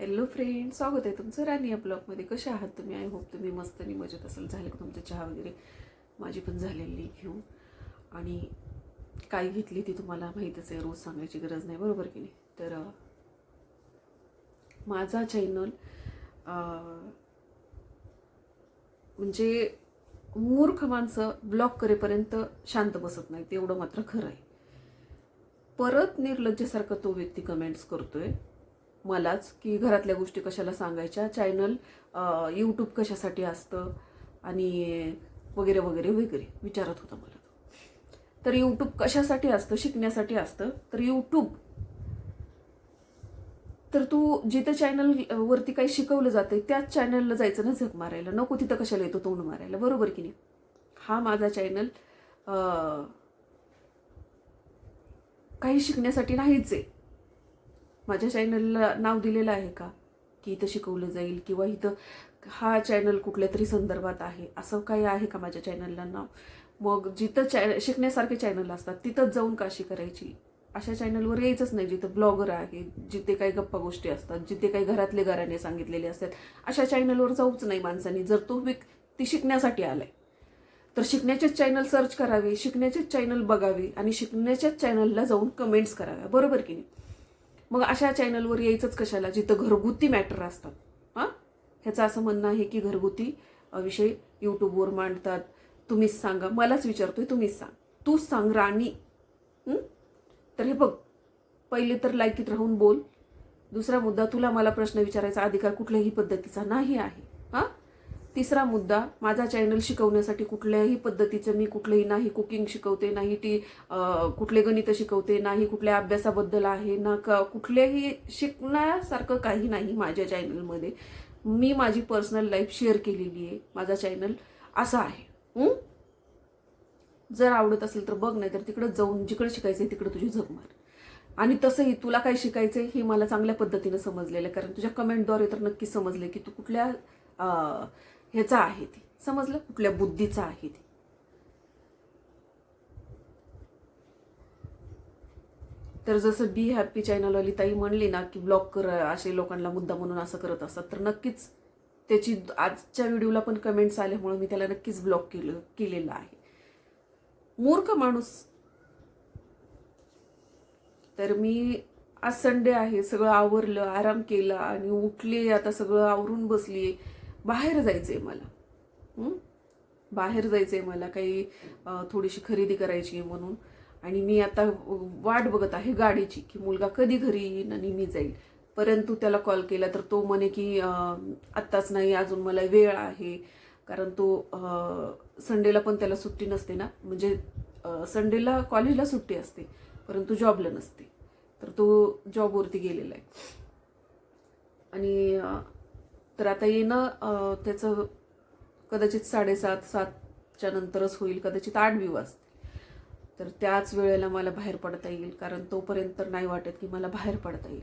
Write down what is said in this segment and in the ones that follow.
Hello friend स्वागत आहे तुमचं राणी या ब्लॉगमध्ये. कसे आहात तुम्ही? आय होप तुम्ही मस्त आणि मजेत असेल. झालं का तुमचं चहा वगैरे? माझी पण झालेली घेऊन आणि काय घेतली ती तुम्हाला माहीतच आहे. रोज सांगायची गरज नाही. बरोबर की नाही? तर माझा चॅनल म्हणजे मूर्ख माणसं ब्लॉक करेपर्यंत शांत बसत नाही तेवढं मात्र खरं आहे. परत निर्लज्जसारखा तो व्यक्ती कमेंट्स करतोय. मलाच की घरातल्या गोष्टी कशाला सांगायच्या? चॅनल यूट्यूब कशासाठी असतं? आणि वगैरे वगैरे वगैरे विचारत होता मला तर यूट्यूब कशासाठी असतं? शिकण्यासाठी असतं? तर यूट्यूब तर तू जिथं चॅनल वरती काही शिकवलं जातंय त्याच चॅनलला जायचं ना झक मारायला. नको तिथं कशाला येतो तोंड मारायला. बरोबर की नाही? हा माझा चॅनल काही शिकण्यासाठी नाहीच आहे. माझ्या चॅनलला नाव दिलेलं आहे का? की इथं शिकवलं जाईल किंवा इथं हा चॅनल कुठल्या तरी संदर्भात आहे? असं काही आहे का माझ्या चॅनलला नाव? मग जिथं चॅ शिकण्यासारखे चॅनल असतात तिथंच जाऊन काशी करायची? अशा चॅनलवर यायचंच नाही जिथं ब्लॉगर आहे जिथे काही गप्पा गोष्टी असतात जिथे काही घरातले घराने सांगितलेले असतात. अशा चॅनलवर जाऊच नाही माणसांनी जर तो व्यक्ती शिकण्यासाठी आलाय. तर शिकण्याचेच चॅनल सर्च करावे शिकण्याचेच चॅनल बघावे आणि शिकण्याच्याच चॅनलला जाऊन कमेंट्स कराव्या. बरोबर की नाही? मग अशा चॅनलवर यायचंच कशाला? जिथं घरगुती मॅटर असतात. हां? ह्याचं असं म्हणणं आहे की घरगुती विषय यूट्यूबवर मांडतात. तुम्हीच सांगा. मलाच विचारतोय तुम्हीच सांग. तूच सांग राणी. तर हे बघ. पहिले तर लायकीत राहून बोल. दुसरा मुद्दा तुला मला प्रश्न विचारायचा अधिकार कुठल्याही पद्धतीचा नाही आहे. हां? तिसरा मुद्दा माझा चॅनल शिकवण्यासाठी कुठल्याही पद्धतीचं मी कुठलंही नाही कुकिंग शिकवते नाही ती कुठले गणित शिकवते नाही कुठल्या अभ्यासाबद्दल आहे ना क कुठल्याही शिकण्यासारखं काही नाही माझ्या चॅनलमध्ये मी माझी पर्सनल लाईफ शेअर केलेली आहे. माझा चॅनल असा आहे. जर आवडत असेल तर बघ नाही तर तिकडं जाऊन जिकडे आहे तिकडं तुझी जगमार मार. आणि तसंही तुला काय शिकायचं आहे हे मला चांगल्या पद्धतीनं समजलेलं आहे. कारण तुझ्या कमेंटद्वारे तर नक्की समजले की तू कुठल्या ह्याचा आहे ती. समजलं? कुठल्या बुद्धीचा आहे ती. तर जसं बी हॅपी चॅनलवाली ताई म्हणली ना की ब्लॉक कर असे लोकांना मुद्दा म्हणून असं करत असतात तर नक्कीच त्याची आजच्या व्हिडिओला पण कमेंट्स आल्यामुळे मी त्याला नक्कीच ब्लॉक केलं केलेलं आहे. मूर्ख माणूस. तर मी आज संडे आहे सगळं आवरलं आराम केला आणि उठले आता सगळं आवरून बसली बाहेर जायचं आहे मला बाहेर जायचं आहे मला काही थोडीशी खरेदी करायची आहे म्हणून. आणि मी आता वाट बघत आहे गाडीची की मुलगा कधी घरी येईन आणि मी जाईल परंतु त्याला कॉल केला तर तो म्हणे की आत्ताच नाही अजून मला वेळ आहे. कारण तो संडेला पण त्याला सुट्टी नसते ना. म्हणजे संडेला कॉलेजला सुट्टी असते परंतु जॉबला नसते. तर तो जॉबवरती गेलेला आहे. आणि तर आता येणं त्याचं कदाचित साडेसात सातच्या नंतरच होईल कदाचित आठ बी वाजतील. तर त्याच वेळेला मला बाहेर पडता येईल कारण तोपर्यंत तर नाही वाटत की मला बाहेर पडता येईल.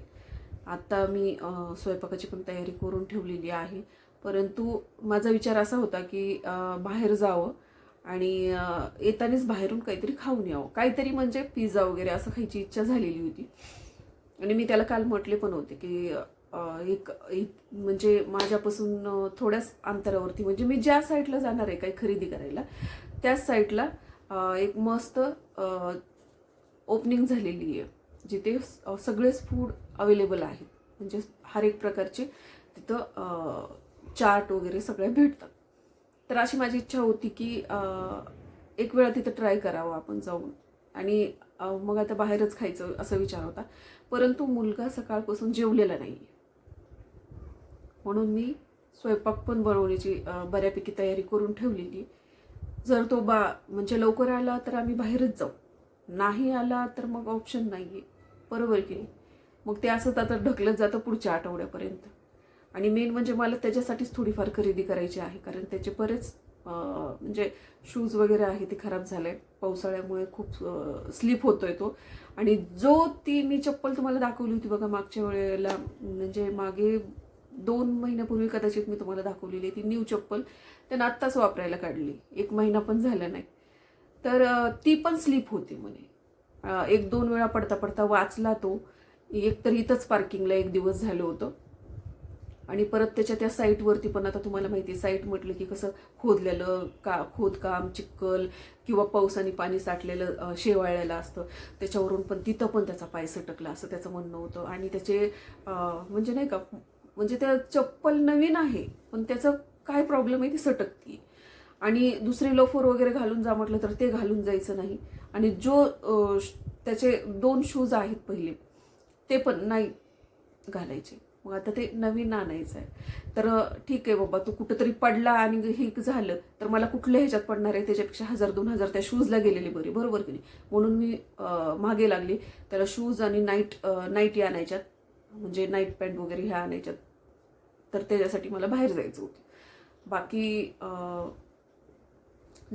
आत्ता मी स्वयंपाकाची पण तयारी करून ठेवलेली आहे. परंतु माझा विचार असा होता की बाहेर जावं आणि येतानाच बाहेरून काहीतरी खाऊन यावं. काहीतरी म्हणजे पिझ्झा वगैरे असं खायची इच्छा झालेली होती. आणि मी त्याला काल म्हटले पण होते की एक एक- म्हणजे माझ्यापासून थोड्याच अंतरावरती. म्हणजे मी ज्या साईटला जाणार आहे काही खरेदी करायला त्याच साईटला एक मस्त ओपनिंग झालेली आहे जिथे सगळेच फूड अवेलेबल आहेत. म्हणजे हर एक प्रकारचे तिथं चाट वगैरे सगळ्या भेटतात. तर अशी माझी इच्छा होती की एक वेळा तिथं ट्राय करावं आपण जाऊन. आणि मग आता बाहेरच खायचं असा विचार होता. परंतु मुलगा सकाळपासून जेवलेला नाही म्हणून मी स्वयंपाक पण बनवण्याची बऱ्यापैकी तयारी करून ठेवलेली. जर तो बा म्हणजे लवकर आला तर आम्ही बाहेरच जाऊ. नाही आला तर मग ऑप्शन नाही आहे बरोबर की नाही? मग ते असंच आता ढकलत जातं पुढच्या आठवड्यापर्यंत. आणि मेन म्हणजे मला त्याच्यासाठीच थोडीफार खरेदी करायची आहे. कारण त्याचे बरेच म्हणजे शूज वगैरे आहे ते खराब झाले पावसाळ्यामुळे खूप स्लिप होतोय तो. आणि जो ती मी चप्पल तुम्हाला दाखवली होती बघा मागच्या वेळेला म्हणजे मागे दोन महिन्यापूर्वी कदाचित मी तुम्हाला दाखवलेली ती न्यू चप्पल. त्यांना आत्ताच वापरायला काढली. एक महिना पण झाला नाही. तर ती पण स्लिप होती म्हणे. एक दोन वेळा पडता पडता वाचला तो. एक तर इथंच पार्किंगला एक दिवस झालं होतं. आणि परत त्याच्या त्या साईटवरती पण आता तुम्हाला माहिती आहे साईट म्हटलं की कसं खोदलेलं का खोदकाम चिक्कल किंवा पावसाने पाणी साठलेलं शेवाळलेलं असतं. त्याच्यावरून पण तिथं पण त्याचा पाय सटकला असं त्याचं म्हणणं होतं. आणि त्याचे म्हणजे नाही का म्हणजे त्या चप्पल नवीन आहे पण त्याचं काय प्रॉब्लेम आहे ती सटकती आणि दुसरे लोफर वगैरे घालून जा म्हटलं तर ते घालून जायचं नाही. आणि जो त्याचे दोन शूज आहेत पहिले ते पण नाही घालायचे. मग आता ते नवीन आणायचं आहे तर ठीक आहे बाबा तू कुठंतरी पडला आणि हे झालं तर मला कुठल्या ह्याच्यात पडणार आहे त्याच्यापेक्षा हजार दोन हजार त्या शूजला गेलेले बरे बरोबर की नाही? म्हणून मी मागे लागले. त्याला शूज आणि नाईट नाईटी आणायच्यात. म्हणजे नाईट पॅन्ट वगैरे ह्या आणायच्यात तर त्याच्यासाठी मला बाहेर जायचं होतं. बाकी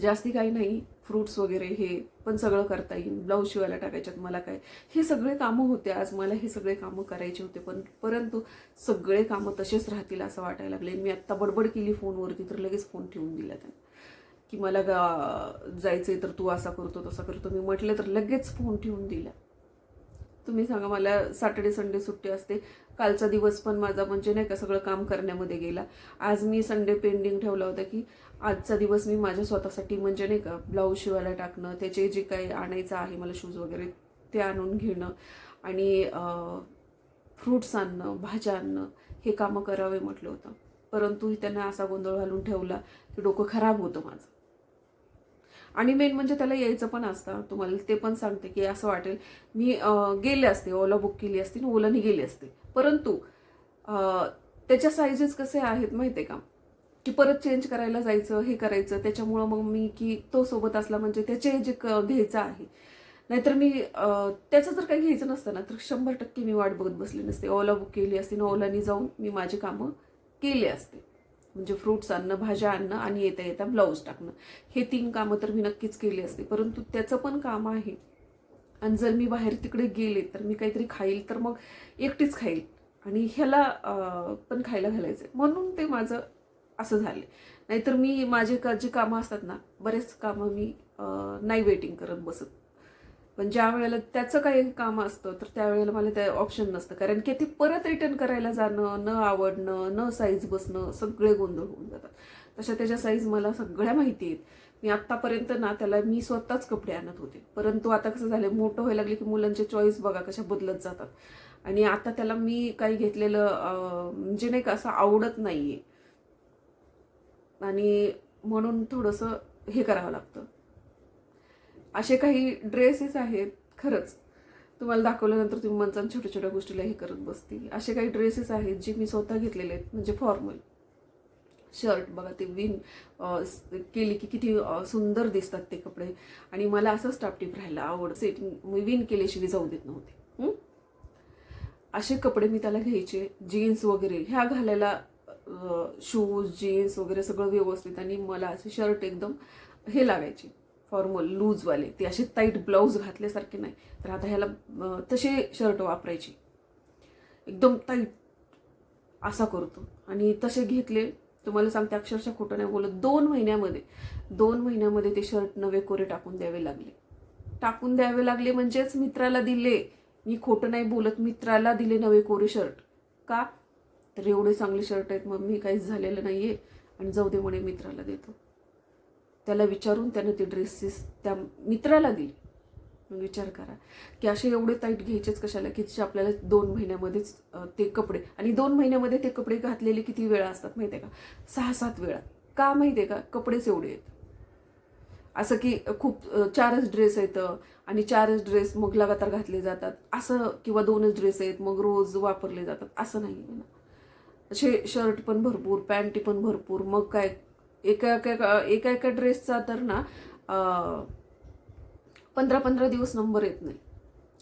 जास्ती काही नाही. फ्रूट्स वगैरे हे पण सगळं करता येईल. ब्लाऊज शिवायला टाकायच्यात मला काय. हे सगळे कामं होते आज. मला हे सगळे कामं करायचे होते. पण परंतु सगळे कामं तसेच राहतील असं वाटायला लागले. मी आत्ता बडबड केली फोनवरती तर लगेच फोन ठेवून दिला त्याने. की मला गा आहे तर तू असा करतो तसा करतो. मी म्हटलं तर लगेच फोन ठेवून दिला. तुम्ही सांगा मला सॅटर्डे संडे सुट्टी असते. कालचा दिवस पण माझा म्हणजे नाही का सगळं काम करण्यामध्ये गेला. आज मी संडे पेंडिंग ठेवला होता की आजचा दिवस मी माझ्या स्वतःसाठी म्हणजे नाही का ब्लाऊज शिवायला टाकणं त्याचे जे काही आणायचं आहे मला शूज वगैरे ते आणून घेणं आणि फ्रूट्स आणणं भाज्या आणणं हे कामं करावे म्हटलं होतं. परंतु त्यांना असा गोंधळ घालून ठेवला की डोकं खराब होतं माझं. आणि मेन म्हणजे त्याला यायचं पण असतं. तुम्हाला ते पण सांगते की असं वाटेल. मी गेले असते ओला बुक केली असती आणि ओलानी गेले असते. परंतु त्याच्या साईजेस कसे आहेत माहिती आहे का? की परत चेंज करायला जायचं हे करायचं त्याच्यामुळं मग मी की तो सोबत असला म्हणजे त्याचे जे क- घ्यायचं आहे. नाहीतर मी त्याचं जर काही घ्यायचं नसतं ना तर शंभर टक्के मी वाट बघत बसली नसते. ओला बुक केली असते ना ओलानी जाऊन मी माझी कामं केली असते. म्हणजे फ्रुट्स आणणं भाज्या आणणं आणि येता येता ब्लाऊज टाकणं. हे तीन कामं तर मी नक्कीच केली असते परंतु त्याचं पण काम आहे. आणि जर मी बाहेर तिकडे गेले तर मी काहीतरी खाईल तर मग एकटीच खाईल. आणि ह्याला पण खायला घालायचं म्हणून ते माझं असं झालं नाहीतर मी माझे का जी कामं असतात ना बरेच कामं मी नाही वेटिंग करत बसत. पण ज्या वेळेला त्याचं काही काम असतं तर त्यावेळेला मला ते ऑप्शन नसतं. कारण की ते परत रिटर्न करायला जाणं न आवडणं न साईज बसणं सगळे गोंधळ होऊन जातात. तशा त्याच्या साईज मला सगळ्या माहिती आहेत. मी आत्तापर्यंत ना त्याला मी स्वतःच कपडे आणत होते. परंतु आता कसं झालं मोठं व्हायला लागले की मुलांचे चॉईस बघा कशा बदलत जातात. आणि आता त्याला मी काही घेतलेलं म्हणजे नाही का असं आवडत नाही आहे आणि म्हणून थोडंसं हे करावं लागतं. असे काही ड्रेसेस आहेत खरंच. तुम्हाला दाखवल्यानंतर तुम्ही मनचान छोट्या छोट्या गोष्टीला हे करत बसतील. असे काही ड्रेसेस आहेत जे मी स्वतः घेतलेले आहेत म्हणजे फॉर्मल शर्ट बघा ते विन केली की किती सुंदर दिसतात ते कपडे. आणि मला असंच टापटीप राहायला आवड सेटिंग मी विन केल्याशिवाय जाऊ देत नव्हते. असे कपडे मी त्याला घ्यायचे. जीन्स वगैरे. ह्या घालायला शूज जीन्स वगैरे सगळं व्यवस्थित आणि मला असे शर्ट एकदम हे लागायचे. फॉर्मल लूजवाले ते असे टाईट ब्लाऊज घातल्यासारखे नाही. तर आता ह्याला तसे शर्ट वापरायचे. एकदम टाईट असा करतो. आणि तसे घेतले तुम्हाला सांगते अक्षरशः खोटं नाही बोलत दोन महिन्यामध्ये दोन महिन्यामध्ये ते शर्ट नवे कोरे टाकून द्यावे लागले. टाकून द्यावे लागले म्हणजेच मित्राला दिले. मी खोटं नाही बोलत मित्राला दिले नवे कोरे शर्ट का? तर एवढे चांगले शर्ट आहेत मग मी काहीच झालेलं नाही आहे आणि जाऊ दे म्हणे मित्राला देतो. त्याला विचारून त्यानं ते ड्रेसेस त्या मित्राला दिली. विचार करा. की असे एवढे ताईट घ्यायचेच कशाला? की जे आपल्याला दोन महिन्यामध्येच ते कपडे आणि दोन महिन्यामध्ये ते कपडे घातलेले किती वेळा असतात माहिती आहे का? सहा सात वेळा. का माहिती आहे का? कपडेच एवढे आहेत. असं की खूप चारच ड्रेस आहेत आणि चारच ड्रेस मग लगातार घातले जातात. असं किंवा दोनच ड्रेस आहेत मग रोज वापरले जातात. असं नाही आहे ना. असे शर्ट पण भरपूर पॅन्टी पण भरपूर मग काय एका एका एका एका ड्रेसचा तर ना पंधरा पंधरा दिवस नंबर येत नाही.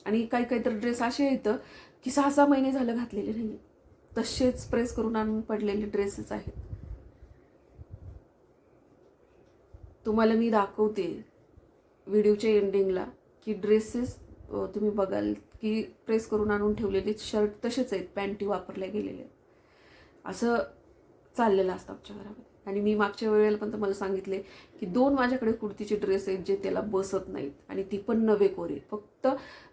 आणि काही काही तर ड्रेस असे येतं की सहा सहा महिने झालं घातलेले नाही तसेच प्रेस करून आणून पडलेले ड्रेसेस आहेत. तुम्हाला मी दाखवते व्हिडिओच्या एंडिंगला की ड्रेसेस तुम्ही बघाल की प्रेस करून आणून ठेवलेले शर्ट तसेच आहेत पॅन्टी वापरल्या गेलेल्या. आहेत असं चाललेलं असतं आमच्या घरामध्ये. आणि मी मागच्या वेळेला पण तुम्हाला सांगितले की दोन माझ्याकडे कुर्तीचे ड्रेस आहेत जे त्याला बसत नाहीत आणि ती पण नवे कोरे फक्त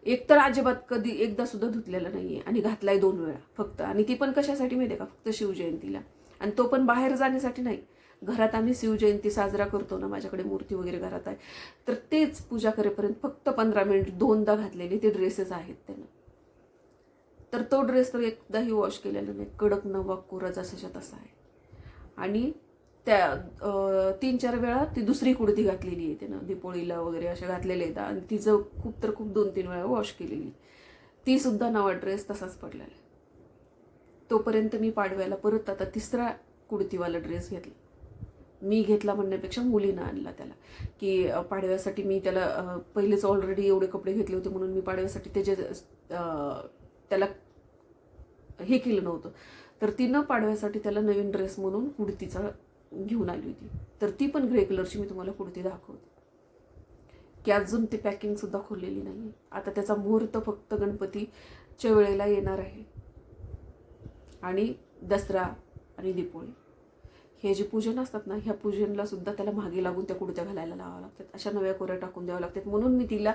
एक तर अजिबात कधी एकदा सुद्धा धुतलेला नाही आहे आणि घातलाय दोन वेळा फक्त. आणि ती पण कशासाठी माहिती आहे का? फक्त शिवजयंतीला. आणि तो पण बाहेर जाण्यासाठी नाही. घरात आम्ही शिवजयंती साजरा करतो ना माझ्याकडे मूर्ती वगैरे घरात आहे. तर तेच पूजा करेपर्यंत फक्त पंधरा मिनिट दोनदा घातलेले ते ड्रेसेस आहेत त्यानं. तर तो ड्रेस तर एकदाही वॉश केलेला नाही. कडक नवा कोरा जसाच्या तसा आहे. आणि त्या तीन चार वेळा ती दुसरी कुडती घातलेली आहे त्यानं. दीपोळीला वगैरे अशा घातलेल्या आहेत. आणि तिचं खूप तर खूप दोन तीन वेळा वॉश केलेली ती सुद्धा नवा ड्रेस तसाच पडलेला आहे. तोपर्यंत मी पाडव्याला परत आता तिसरा कुडतीवाला ड्रेस घेतला. मी घेतला म्हणण्यापेक्षा मुलीनं आणला त्याला. की पाडव्यासाठी मी त्याला पहिलेच ऑलरेडी एवढे कपडे घेतले होते म्हणून मी पाडव्यासाठी त्याचे त्याला हे केलं नव्हतं. तर तिनं पाडव्यासाठी त्याला नवीन ड्रेस म्हणून कुडतीचा घेऊन आली होती. तर ती पण ग्रे कलरची मी तुम्हाला कुर्ती दाखवते. की अजून ती पॅकिंगसुद्धा खोललेली नाही आता त्याचा मुहूर्त फक्त गणपतीच्या वेळेला येणार आहे. आणि दसरा आणि दीपोळी. हे जे पूजन असतात ना ह्या पूजनला सुद्धा त्याला मागे लागून त्या कुडत्या घालायला लावा लागतात. अशा नव्या कोऱ्या टाकून द्याव्या लागतात. म्हणून मी तिला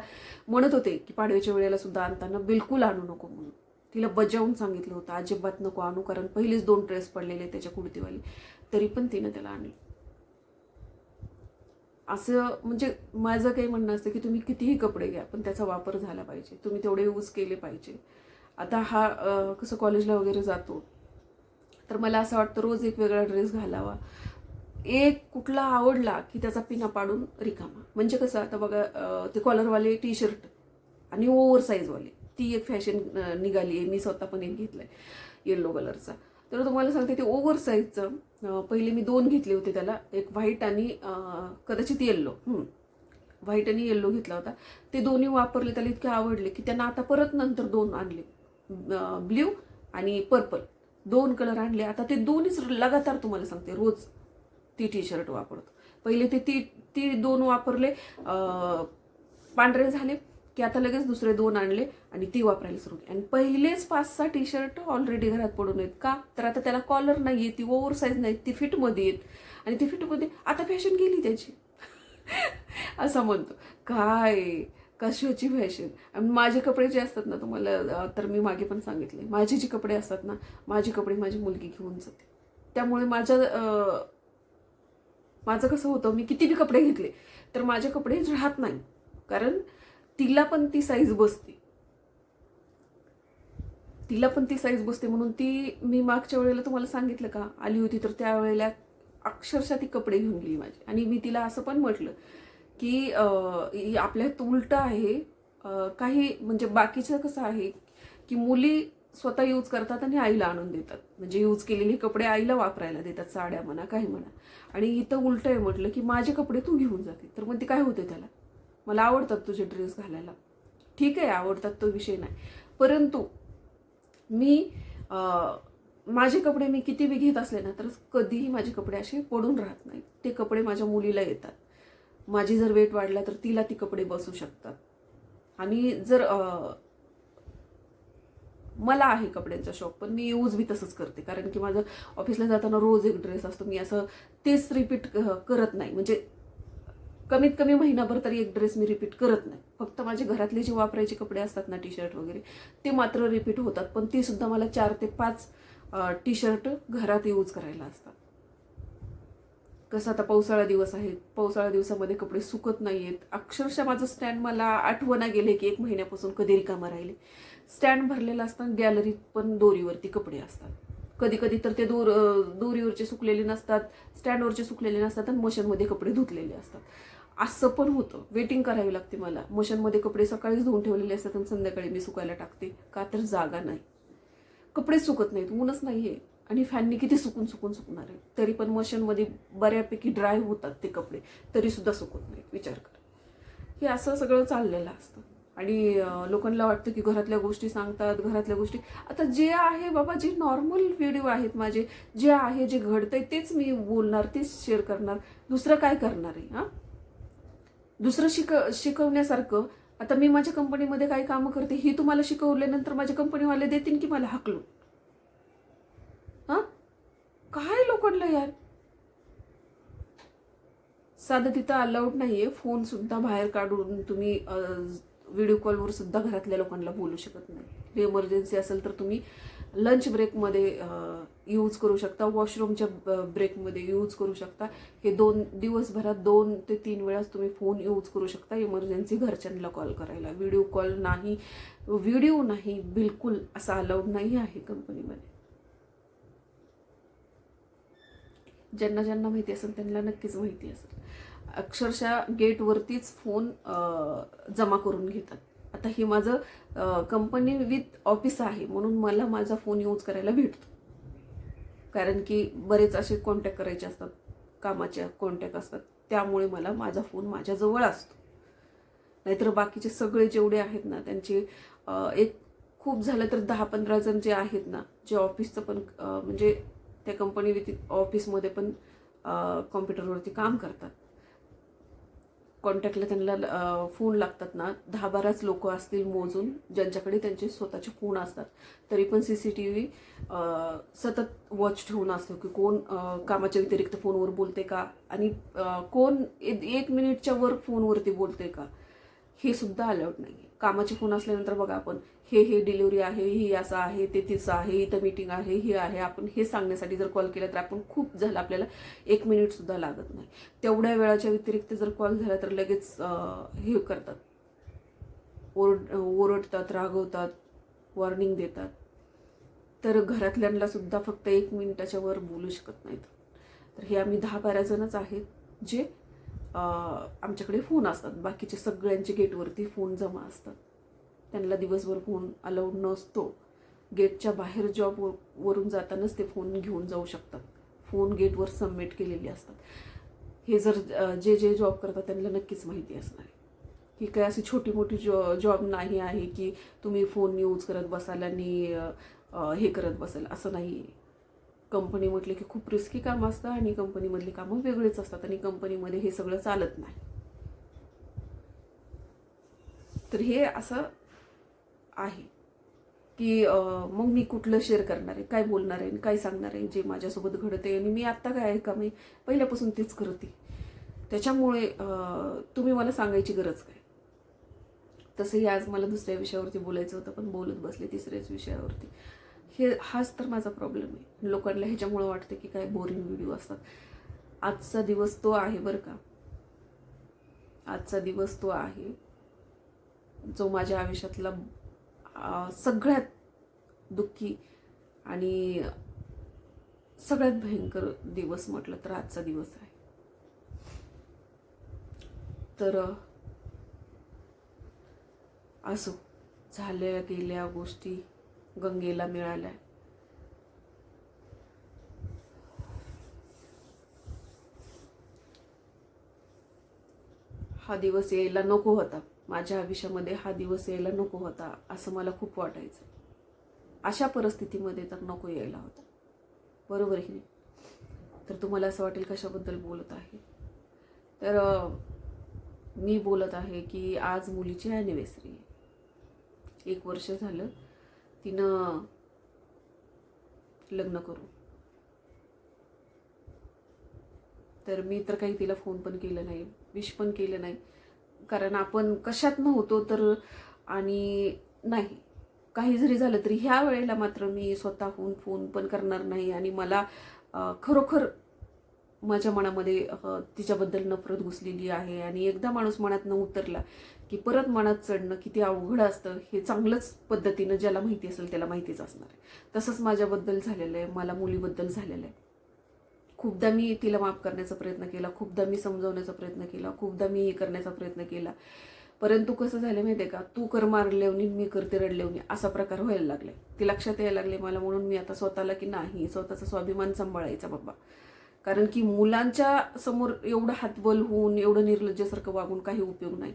म्हणत होते की पाडव्याच्या वेळेला सुद्धा आणताना बिलकुल आणू नको म्हणून. तिला बजावून सांगितलं होतं अजिबात नको आणू कारण पहिलेच दोन ड्रेस पडलेले त्याच्या कुडतीवाली तरी पण तिनं त्याला आणलं. असं म्हणजे माझं काही म्हणणं असतं की तुम्ही कितीही कपडे घ्या पण त्याचा वापर झाला पाहिजे. तुम्ही तेवढे यूज केले पाहिजे. आता हा कसं कॉलेजला वगैरे जातो तर मला असं वाटतं रोज एक वेगळा ड्रेस घालावा. एक कुठला आवडला की त्याचा पिना पाडून रिकामा. म्हणजे कसं आता बघा ते कॉलरवाले टी शर्ट आणि ओव्हर साईजवाले ती एक फॅशन निघाली आहे. मी स्वतः पण एक घेतलंय येल्लो कलरचा तर तुम्हाला सांगते ते ओव्हर साईजचं पहिले मी दोन घेतले होते त्याला. एक व्हाईट आणि कदाचित येल्लो व्हाईट आणि येल्लो घेतला होता. ते दोन्ही वापरले त्याला इतके आवडले की त्यांना आता परत नंतर दोन आणले. ब्ल्यू आणि पर्पल दोन कलर आणले. आता ते दोन्हीच लगातार तुम्हाला सांगते रोज ती टी शर्ट वापरतो. पहिले ते ती ती दोन वापरले पांढरे झाले. की आता लगेच दुसरे दोन आणले आणि ती वापरायला सुरू केली. आणि पहिलेच पाच सहा टी शर्ट ऑलरेडी घरात पडून आहेत. का? तर आता त्याला कॉलर नाही आहे ती ओव्हर साईज नाही ती फिटमध्ये आहेत. आणि ती फिटमध्ये आता फॅशन गेली त्याची. असं म्हणतो. काय? कशाची फॅशन आणि माझे कपडे जे असतात ना तुम्हाला तर मी मागे पण सांगितले. माझे जे कपडे असतात ना माझे कपडे माझी मुलगी घेऊन जाते. त्यामुळे माझ्या माझं कसं होतं मी किती बी कपडे घेतले तर माझे कपडे राहत नाही. कारण तिला पण ती साईज बसते. तिला पण ती साईज बसते म्हणून ती मी मागच्या वेळेला तुम्हाला सांगितलं का? आली होती तर त्यावेळेला अक्षरशः ती कपडे घेऊन गेली माझी. आणि मी तिला असं पण म्हटलं की आपल्यात उलटं आहे. काही म्हणजे बाकीचं कसं आहे की मुली स्वतः यूज करतात आणि आईला आणून देतात. म्हणजे यूज केलेले कपडे आईला वापरायला देतात साड्या म्हणा काही म्हणा. आणि इथं उलटं आहे म्हटलं की माझे कपडे तू घेऊन जाते तर मग ते काय होते त्याला? मला आवडतात तुझे ड्रेस घालायला. ठीक आहे आवडतात तो विषय नाही. परंतु मी माझे कपडे मी किती बी घेत असले ना तर कधीही माझे कपडे असे पडून राहत नाहीत. ते कपडे माझ्या मुलीला येतात. माझी जर वेट वाढला तर तिला ती कपडे बसू शकतात. आणि जर मला आहे कपड्यांचा शॉप पण मी यूज बी तसंच करते. कारण की माझं ऑफिसला जाताना रोज एक ड्रेस असतो. मी असं तेच रिपीट करत नाही. म्हणजे कमीत कमी महिनाभर तरी एक ड्रेस मी रिपीट करत नाही. फक्त माझे घरातले जे वापरायचे कपडे असतात ना टी शर्ट वगैरे ते मात्र रिपीट होतात. पण ती सुद्धा मला चार ते पाच टी शर्ट घरात यूज करायला असतात. कसं आता पावसाळा दिवस आहे. पावसाळा दिवसामध्ये कपडे सुकत नाही आहेत अक्षरशः माझं स्टँड मला आठवणा गेले की एक महिन्यापासून कधी रिकामा राहिले. स्टँड भरलेलं असतं गॅलरीत पण दोरीवरती कपडे असतात. कधी कधी तर ते दोर दोरीवरचे सुकलेले नसतात स्टँडवरचे सुकलेले नसतात आणि मशीनमध्ये कपडे धुतलेले असतात. असं पण होतं. वेटिंग करावी लागते मला. मशीनमध्ये कपडे सकाळीच धुवून ठेवलेले असतात आणि संध्याकाळी मी सुकायला टाकते. का तर जागा नाही. कपडे सुकत नाहीत ऊनच नाहीये. आणि फॅननी किती सुकून सुकून सुकणार आहे. तरी पण मशीनमध्ये बऱ्यापैकी ड्राय होतात ते कपडे. तरी सुद्धा सुकत नाहीत. विचार कर. हे असं सगळं चाललेलं असतं. आणि लोकांना वाटतं की घरातल्या गोष्टी सांगतात घरातल्या गोष्टी. आता जे आहे बाबा जे नॉर्मल व्हिडिओ आहेत माझे जे आहे जे घडतंय तेच मी बोलणार तेच शेअर करणार. दुसरं काय करणार आहे हां? दुसरं शिक शिकवण्यासारखं आता मी माझ्या कंपनीमध्ये काही कामं करते ही तुम्हाला शिकवल्यानंतर माझ्या कंपनीवाले देतील की मला हाकलून? हां? काय लोकांना यार? साधं तिथं अलाउड नाही आहे फोनसुद्धा बाहेर काढून तुम्ही व्हिडिओ कॉलवर सुद्धा घरातल्या लोकांना बोलू शकत नाही. इमर्जन्सी असेल तर तुम्ही लंच ब्रेकमध्ये यूज करू शकता. वॉशरूमच्या ब्रेकमध्ये यूज करू शकता. हे दोन दिवसभरात दोन ते तीन वेळाच तुम्ही फोन यूज करू शकता. इमर्जन्सी घरच्यांना कॉल करायला. व्हिडिओ कॉल नाही व्हिडिओ नाही बिलकुल असा अलाउड नाही आहे कंपनीमध्ये ज्यांना ज्यांना माहिती असेल त्यांना नक्कीच माहिती असेल. अक्षरशः गेटवरतीच फोन जमा करून घेतात. आता हे माझं कंपनी विथ ऑफिस आहे. म्हणून मला माझा फोन यूज करायला भेटतो. कारण की बरेच असे कॉन्टॅक्ट करायचे असतात. कामाचे कॉन्टॅक्ट असतात. त्यामुळे मला माझा फोन माझ्याजवळ असतो. नाहीतर बाकीचे सगळे जेवढे आहेत ना त्यांचे एक खूप झालं तर दहा पंधरा जण जे आहेत ना जे ऑफिसचं पण म्हणजे त्या कंपनी विथ ऑफिसमध्ये पण कॉम्प्युटरवरती काम करतात. कॉन्टॅक्टला त्यांना फोन लागतात ना दहा बाराच लोक असतील मोजून ज्यांच्याकडे त्यांचे स्वतःचे फोन असतात. तरी पण सी सी टी व्ही सतत वॉच ठेवून असतो की कोण कामाच्या व्यतिरिक्त फोनवर बोलते का? आणि कोण एक मिनिटच्या वर फोनवरती बोलते का? हे सुद्धा अलाउड नाही कामाचे फोन असल्यानंतर बघा आपण हे हे डिलिव्हरी आहे ही असं आहे ते तिचं आहे इथं मीटिंग आहे हे आहे. आपण हे सांगण्यासाठी जर कॉल केला तर आपण खूप झालं आपल्याला एक मिनिटसुद्धा लागत नाही. तेवढ्या वेळाच्या व्यतिरिक्त जर कॉल झाला तर लगेच हे करतात. ओरड ओरडतात रागवतात वॉर्निंग देतात. तर घरातल्यांना सुद्धा फक्त एक मिनिटाच्या वर बोलू शकत नाहीत. तर हे आम्ही दहा बारा जणच आहेत जे आमच्याकडे फोन असतात. बाकीचे सगळ्यांचे गेटवरती फोन जमा असतात. त्यांना दिवसभर फोन अलाउड नसतो. गेटच्या बाहेर जॉब वरून जातानाच ते फोन घेऊन जाऊ शकतात. फोन गेटवर सबमिट केलेले असतात. हे जर जे जे जॉब करतात त्यांना नक्कीच माहिती असणार. आहे ही काय अशी छोटी मोठी जॉ जॉब नाही आहे की तुम्ही फोन यूज करत बसाल आणि हे करत बसाल. असं नाही. आहे कंपनी म्हटलं की खूप रिस्की काम असतं आणि कंपनीमधली कामं वेगळीच असतात आणि कंपनीमध्ये हे सगळं चालत नाही. तर हे असं आहे की मग मी कुठलं शेअर करणार आहे? काय बोलणार आहे? आणि काय सांगणार आहे? जे माझ्यासोबत घडत आहे आणि मी आत्ता काय आहे का? मी पहिल्यापासून तेच करते त्याच्यामुळे तुम्ही मला सांगायची गरज काय? तसंही आज मला दुसऱ्या विषयावरती बोलायचं होतं पण बोलत बसले तिसऱ्याच विषयावरती. हे हाच तर माझा प्रॉब्लेम आहे. लोकांना ह्याच्यामुळं वाटतं की काय बोरिंग व्हिडिओ असतात. आजचा दिवस तो आहे बरं का. आजचा दिवस तो आहे जो माझ्या आयुष्यातला सगळ्यात दुःखी आणि सगळ्यात भयंकर दिवस म्हटलं तर आजचा दिवस आहे. तर असो. झाल्या गेल्या गोष्टी गंगेला मिळाला आहे हा दिवस यायला नको होता. माझ्या आयुष्यामध्ये हा दिवस यायला नको होता असं मला खूप वाटायचं. अशा परिस्थितीमध्ये तर नको यायला होता. बरोबर की नाही? तर तुम्हाला असं वाटेल कशाबद्दल बोलत आहे? तर मी बोलत आहे की आज मुलीची ॲनिव्हर्सरी आहे. एक वर्ष झालं. तिनं लग्न करू. तर मी तर काही तिला फोन पण केलं नाही विश पण केलं नाही. कारण आपण कशात नव्हतो तर आणि नाही काही जरी झालं तरी ह्या वेळेला मात्र मी स्वतःहून फोन पण करणार नाही आणि मला खरोखर माझ्या मनामध्ये तिच्याबद्दल नफरत घुसलेली आहे आणि एकदा माणूस मनात न उतरला की परत मनात चढणं किती अवघड असतं हे चांगलंच पद्धतीनं ज्याला माहिती असेल त्याला माहितीच असणार आहे. तसंच माझ्याबद्दल झालेलं आहे मला मुलीबद्दल झालेलं आहे. खूपदा मी तिला माफ करण्याचा प्रयत्न केला खूपदा मी समजवण्याचा प्रयत्न केला खूपदा मी हे करण्याचा प्रयत्न केला. परंतु कसं झालं माहिती आहे का? तू कर मारलेवनी मी करते रडलेवनी असा प्रकार व्हायला लागलाय. ते लक्षात यायला लागले मला म्हणून मी आता स्वतःला की नाही स्वतःचा स्वाभिमान सांभाळायचा बाबा. कारण की मुलांच्या समोर एवढं हातबल होऊन एवढं निर्लज्जासारखं वागून काही उपयोग नाही.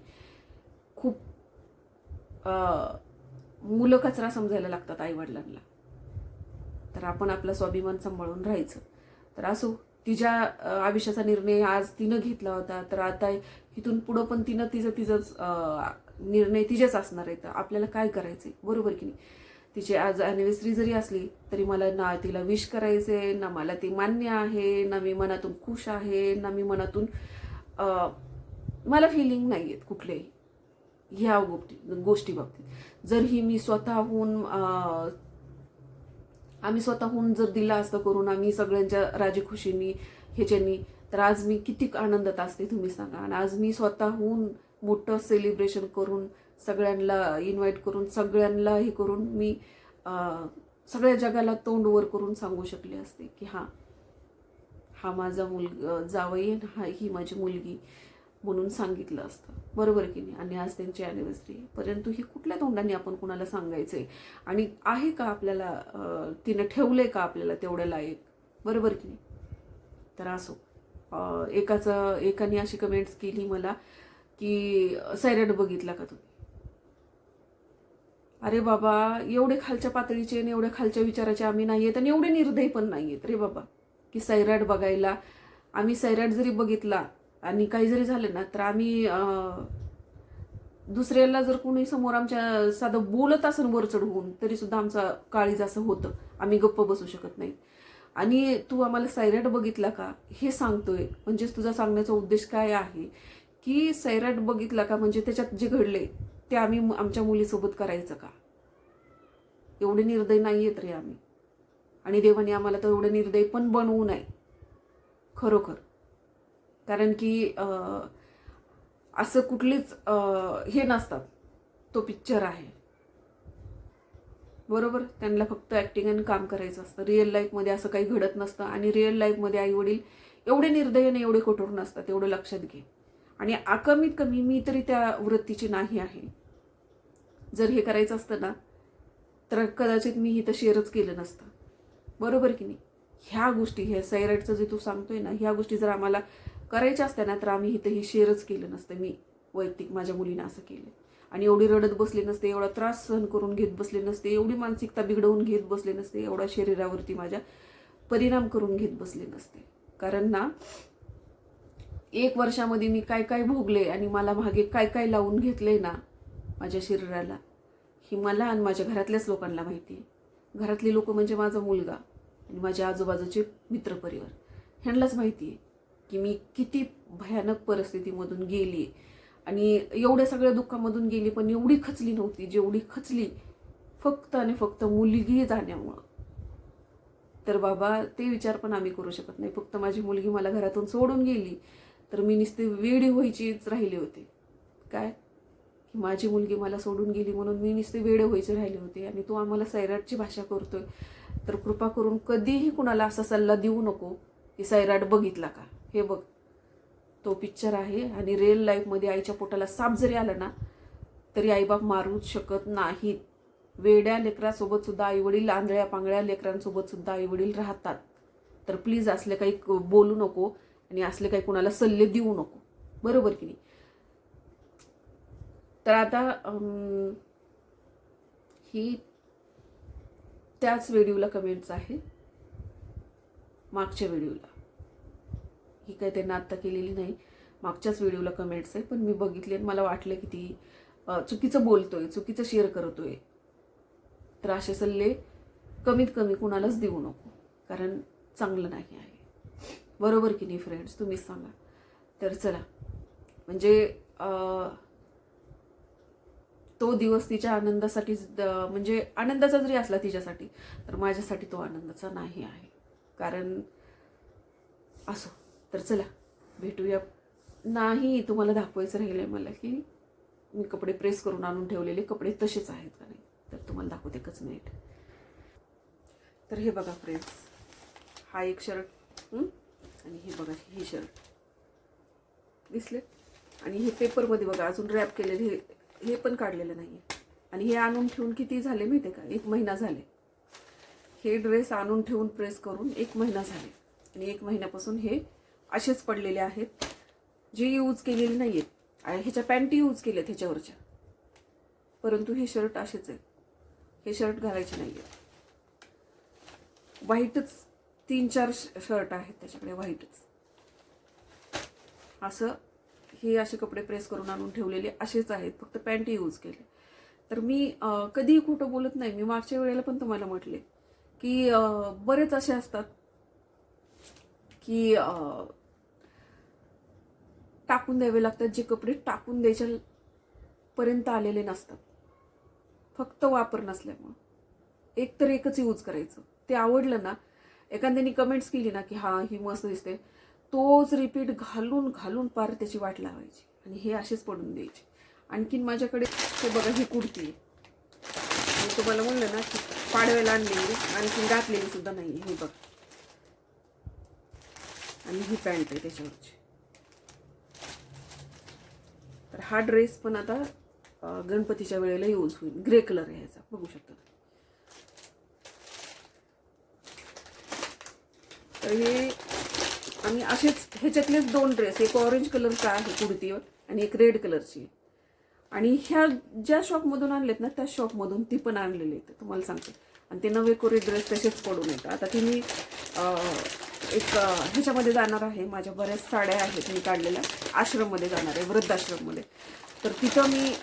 खूप मुलं कचरा समजायला लागतात आईवडिलांना. तर आपण आपला स्वाभिमान सांभाळून राहायचं. तर असो तिच्या आयुष्याचा निर्णय आज तिनं घेतला होता तर आता इथून पुढं पण तिनं तिचं तिचंच निर्णय तिचेच असणार आहे. तर आपल्याला काय करायचं आहे बरोबर की नाही? तिची आज ॲनिव्हर्सरी जरी असली तरी मला ना तिला विश करायचे ना मला ती मान्य आहे ना मी मनातून खुश आहे ना मी मनातून मला फिलिंग नाही आहेत कुठलेही. ह्या गोष्टी गोष्टी बाबतीत जर ही मी स्वतःहून आम्ही स्वतःहून जर दिला असतं करून आम्ही सगळ्यांच्या राजीखुशीनी ह्याच्यानी तर आज मी किती आनंदात असते तुम्ही सांगा. आणि आज मी स्वतःहून मोठं सेलिब्रेशन करून सगळ्यांना इन्व्हाइट करून सगळ्यांना हे करून मी सगळ्या जगाला तोंड वर करून सांगू शकले असते की हां हा माझा मुलगा जावई आहे, हा ही माझी मुलगी. म्हणून सांगितलं असतं. बरोबर की नाही? आणि आज त्यांची अॅनिव्हर्सरी परंतु ही कुठल्या तोंडाने आपण कुणाला सांगायचं आहे आणि आहे का आपल्याला तिनं ठेवलं आहे का आपल्याला तेवढं लायक? बरोबर की नाही? तर असो. एकाचं एकाने अशी कमेंट्स केली मला की सैराट बघितला का तुम्ही? अरे बाबा एवढे खालच्या पातळीचे आणि एवढ्या खालच्या विचाराचे आम्ही नाही आहेत आणि एवढे निर्दयी पण नाही आहेत रे बाबा की सैराट बघायला आम्ही सैराट जरी बघितला आणि काही जरी झालं ना तर आम्ही दुसऱ्याला जर कोणी समोर आमच्या साधं बोलत असेल वर चढवून तरी सुद्धा आमचा काळीज असं होतं. आम्ही गप्प बसू शकत नाही. आणि तू आम्हाला सैराट बघितला का? हे सांगतोय. म्हणजेच तुझा सांगण्याचा उद्देश काय आहे? की सैराट बघितला का? म्हणजे त्याच्यात जे घडले ते आम्ही मु- आमच्या मुलीसोबत करायचं का? एवढे निर्दय नाही आहेत रे आम्ही. आणि देवाने आम्हाला तर एवढं निर्दय पण बनवू नये. खरोखर. कारण की असं कुठलीच हे नसतात. तो पिक्चर आहे. बरोबर? त्यांना फक्त ॲक्टिंग आणि काम करायचं असतं. रिअल लाईफमध्ये असं काही घडत नसतं आणि रिअल लाईफमध्ये आई वडील एवढे निर्दय आणि एवढे कठोर नसतात एवढं लक्षात घे. आणि कमीत कमी मी तरी त्या वृत्तीची नाही आहे. जर हे करायचं असतं ना तर कदाचित मी इथं शेअरच केलं नसतं. बरोबर की नाही? ह्या गोष्टी ह्या सैराटचं जे तू सांगतोय ना ह्या गोष्टी जर आम्हाला करायच्या असत्या ना तर आम्ही इथं ही शेअरच केलं नसतं. मी वैयक्तिक माझ्या मुलीनं असं केलं. आणि एवढी रडत बसले नसते एवढा त्रास सहन करून घेत बसले नसते एवढी मानसिकता बिघडवून घेत बसले नसते एवढा शरीरावरती माझ्या परिणाम करून घेत बसले नसते. कारण ना एक वर्षामध्ये मी काय काय भोगले आणि मला मागे काय काय लावून घेतले ना माझ्या शरीराला ही मला आणि माझ्या घरातल्याच लोकांना माहिती आहे. घरातली लोक म्हणजे माझा मुलगा आणि माझ्या आजूबाजूचे मित्रपरिवार. ह्यांनाच माहिती आहे. की मी किती भयानक परिस्थितीमधून गेली. आणि एवढ्या सगळ्या दुःखामधून गेली पण एवढी खचली नव्हती. जेवढी खचली फक्त आणि फक्त मुलगी जाण्यामुळं. तर बाबा ते विचार पण आम्ही करू शकत नाही. फक्त माझी मुलगी मला घरातून सोडून गेली तर मी नुसती वेडी व्हायचीच राहिली होती. काय? की माझी मुलगी मला सोडून गेली म्हणून मी नुसते वेडे व्हायचे राहिले होते. आणि तू आम्हाला सैराटची भाषा करतोय. तर कृपा करून कधीही कुणाला असा सल्ला देऊ नको की सैराट बघितला का? हे बघ. तो पिक्चर आहे आणि रिअल लाईफमध्ये आईच्या पोटाला साप जरी आला ना तरी आईबाप मारूच शकत नाहीत. वेड्या लेकरासोबत सुद्धा आईवडील आंधळ्या पांगळ्या लेकरांसोबत सुद्धा आईवडील राहतात. तर प्लीज असले काही बोलू नको आणि असले काही कुणाला सल्ले देऊ नको. बरोबर की नाही? तर आता ही त्याच व्हिडिओला कमेंट्स आहे. मागच्या व्हिडिओला ही काही त्यांना आत्ता केलेली नाही. मागच्याच व्हिडिओला कमेंट्स आहे पण मी बघितले आणि मला वाटलं की ती चुकीचं बोलतोय चुकीचं शेअर करतोय. तर असे सल्ले कमीत कमी कुणालाच देऊ नको कारण चांगलं नाही आहे. बरोबर की नाही फ्रेंड्स तुम्हीच सांगा. तर चला म्हणजे तो दिवस तिच्या आनंदासाठी म्हणजे आनंदाचा जरी असला तिच्यासाठी तर माझ्यासाठी तो आनंदाचा नाही आहे. कारण असो. तर चला भेटूया. नाही तुम्हाला दाखवायचं राहिलं आहे मला की मी कपडे प्रेस करून आणून ठेवलेले कपडे तसेच आहेत का नाही? तर तुम्हाला दाखवते एकच मिनिट तर हे बघा फ्रेंड्स हा एक शर्ट आणि हे बघा हे शर्ट दिसले? आणि हे पेपरमध्ये बघा अजून रॅप केलेले हे हे पण काढलेलं नाही आणि हे आणून ठेवून किती झाले माहिती आहे का? एक महिना झाले. हे ड्रेस आणून ठेवून प्रेस करून एक महिना झाले. आणि एक महिन्यापासून हे असेच पडलेले आहेत. जे यूज केलेले नाही आहेत आणि ह्याच्या पॅन्टी यूज केल्यात ह्याच्यावरच्या. परंतु हे शर्ट असेच आहेत. हे शर्ट घालायचे नाही आहेत व्हाईटच तीन चार शर्ट आहेत त्याच्याकडे व्हाईटच असं हे असे कपडे प्रेस करून आणून ठेवलेले असेच आहेत. फक्त पॅन्ट यूज केले. तर मी कधीही खोटं बोलत नाही. मी मागच्या वेळेला पण तुम्हाला म्हटले की बरेच असे असतात की टाकून द्यावे लागतात जे कपडे टाकून द्यायच्या पर्यंत आलेले नसतात. फक्त वापर नसल्यामुळं. एक तर एकच यूज करायचं. ते आवडलं ना एखाद्याने कमेंट्स केली ना की हा ही मस्त दिसते. तोच रिपीट घालून घालून पार त्याची वाट लावायची. आणि हे असेच पडून द्यायचे. आणखीन माझ्याकडे ते बघा ही कुर्ती आहे. तुम्हाला म्हणलं ना की पाडव्याला आणलेली आणखीन घातलेली सुद्धा नाही हे बघ. आणि ही पॅन्ट आहे त्याच्यावरची. तर हा ड्रेस पण आता गणपतीच्या वेळेला यूज होईल. ग्रे कलर आहे ह्याचा. बघू शकता तर हे आम्ही असेच ह्याच्यातलेच दोन ड्रेस. एक ऑरेंज कलरचा आहे कुर्तीवर आणि एक रेड कलरची आणि ह्या ज्या शॉपमधून आणलेत ना त्या शॉपमधून ती पण आणलेली आहेत. तुम्हाला सांगते. आणि ते नवे कोरे ड्रेस तसेच पडून येतात. आता ती मी एक ह्याच्यामध्ये जाणार आहे. माझ्या बऱ्याच साड्या आहेत मी काढलेल्या. आश्रममध्ये जाणार आहे वृद्धाश्रममध्ये. तर तिथं मी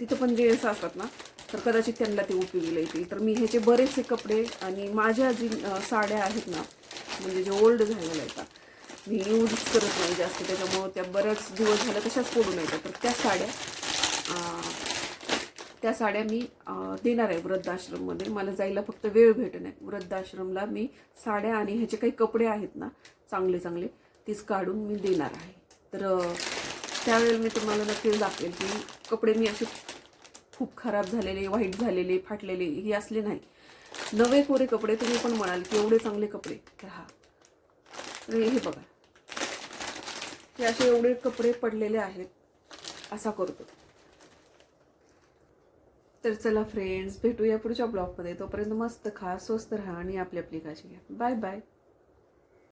तिथं पण जेंट्स असतात ना तर कदाचित त्यांना ते उपयोगीला येतील. तर मी ह्याचे बरेचसे कपडे आणि माझ्या जी साड्या आहेत ना म्हणजे जे ओल्ड झालेल्या आहेत मी यूज करत नाही जास्त. त्याच्यामुळं त्या बऱ्याच दिवस झाल्या तशाच पडून येतात तर त्या साड्या त्या साड्या मी देणार आहे वृद्धाश्रममध्ये. मला जायला फक्त वेळ भेटणं नाही. वृद्धाश्रमला मी साड्या आणि ह्याचे काही कपडे आहेत ना चांगले चांगले तीच काढून मी देणार आहे. तर त्यावेळेला मी तुम्हाला नक्कीच दाखवेल की कपडे मी असे खूप खराब झालेले वाईट झालेले फाटलेले हे असले नाही. नवे कोरे कपडे तुम्ही पण म्हणाल की एवढे चांगले कपडे. तर हा. हे बघा. हे असे एवढे कपडे पडलेले आहेत. असा करतो. तर चला फ्रेंड्स भेटूया पुढच्या ब्लॉगमध्ये तोपर्यंत मस्त खा स्वस्त राहा आणि आपली आपली काळजी घ्या. Bye bye